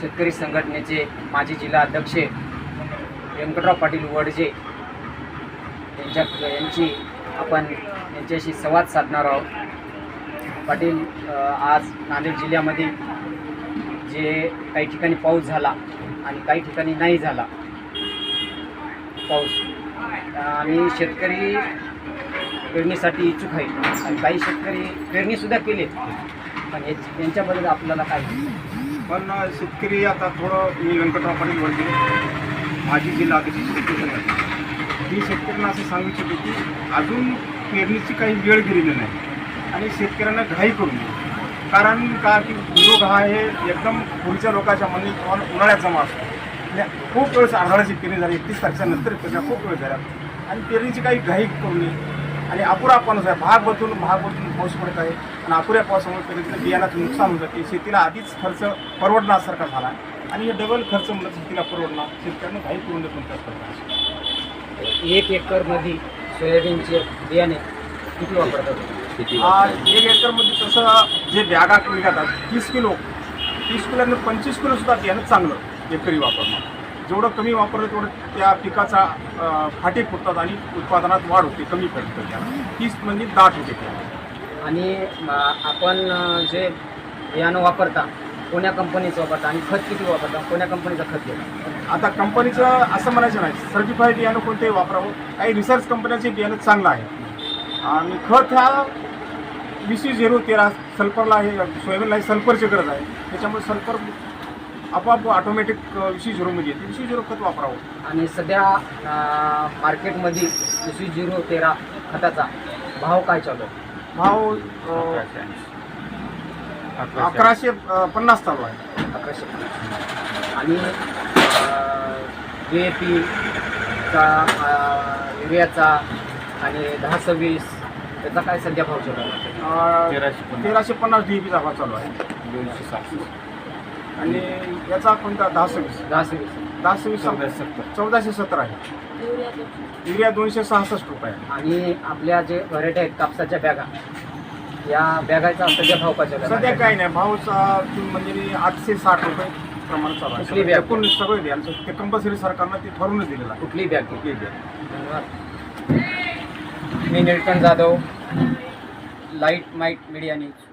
शेतकरी संघटनेचे माजी जिल्हा अध्यक्ष व्यंकटराव पाटील वडजे यांच्या यांची आपण यांच्याशी संवाद साधणार आहोत. पाटील आज नांदेड जिल्ह्यामध्ये जे काही ठिकाणी पाऊस झाला आणि काही ठिकाणी नाही झाला पाऊस. आणि शेतकरी पेरणीसाठी इच्छुक आहे आणि काही शेतकरी पेरणीसुद्धा केले पण याच- यांच्याबद्दल आपल्याला काय पण शेतकरी आता थोडं मी व्यंकटराव पाटील बोलते. माझी जिल्हा अध्यक्ष शेतकरी संघटना मी शेतकऱ्यांना असं सांगू इच्छितो की अजून पेरणीची काही वेळ गेलेली नाही. आणि शेतकऱ्यांना घाई करू नये. कारण का की उद्योग हा हे एकदम पूर्वीच्या लोकांच्या मनी उन्हाळ्याचा मास असतो म्हणजे खूप वेळेस आढळाची पेरणी झाली एकतीस तारखेच्या नंतर पेरण्या खूप वेळ झाल्या. आणि पेरणीची काही घाई करू नये. आणि अपुरा पाऊस आहे. भाग बदलून भाग बदलून पाऊस पडत आहे. आणि अपुऱ्या पावसामुळे पेरणीचं बियाण्याचं नुकसान होत जाते. शेतीला आधीच खर्च परवडण्यासारखा झाला. आणि हे डबल खर्च म्हणलं शेतीला परवडणार. शेतकऱ्यांना घाई करून देत एक एकरमध्ये सोयाबीनचे बियाणे किती वापरतात? एक एकरमध्ये तसं जे बॅगा निघतात तीस किलो. तीस किलो आणि पंचवीस किलो सुद्धा बियाणं चांगलं एकरी वापरणं जेवढं कमी वापरलं तेवढं त्या पिकाचा फाटे फुटतात आणि उत्पादनात वाढ होते कमी पडतं. तीस म्हणजे दाट होते आणि आपण जे बियाणं वापरता कोण्या कंपनीचं वापरता आणि खत किती वापरता कोण्या कंपनीचं खत घेता? आता कंपनीचं असं म्हणायचं नाही. सर्टिफाईड बियाणं कोणतेही वापरावं. काही रिसर्च कंपन्याचे बियाणं चांगलं आहे. आणि खत ह्या वीस झिरो तेरा सल्फरला हे सोयाबीनला हे सल्फरची गरज आहे. त्याच्यामुळे सल्फर आपोआप ऑटोमॅटिक वीस झिरोमध्ये येते वीस झिरो खत वापरावं. आणि सध्या अ, मार्केटमध्ये दुसरी झिरो तेरा खताचा भाव काय चालू आहे? भाव अ, अकराशे अ, पन्नास चालू आहे. अकराशे पन्नास. आणि डी ए पीचा युरियाचा आणि दहा सव्वीस त्याचा काय सध्या भाव चालू आहे? अ, तेराशे पन्नास. डी पीचा भाव चालू आहे. आणि याचा कोणता? दहा सव्वीस दहा सव्वीस दहा सव्वीस चौदाशे सत्तर आहे. युरिया दोनशे सहासष्ट रुपये आहे. आणि आपल्या जे व्हरायटी आहेत कापसाच्या बॅगा. या बॅगाचा सध्या भाव आहे? सध्या काही नाही. भावचा म्हणजे आठशे साठ रुपये प्रमाण चालू कुठली आहे बॅग? एकूण सगळे द्या ते कंपल्सरी सरकारनं ते ठरवूनच दिलेलं आहे. कुठली बॅग? कुठली द्या धन्यवाद. मी Nilkanth Jadhav. Light might media news.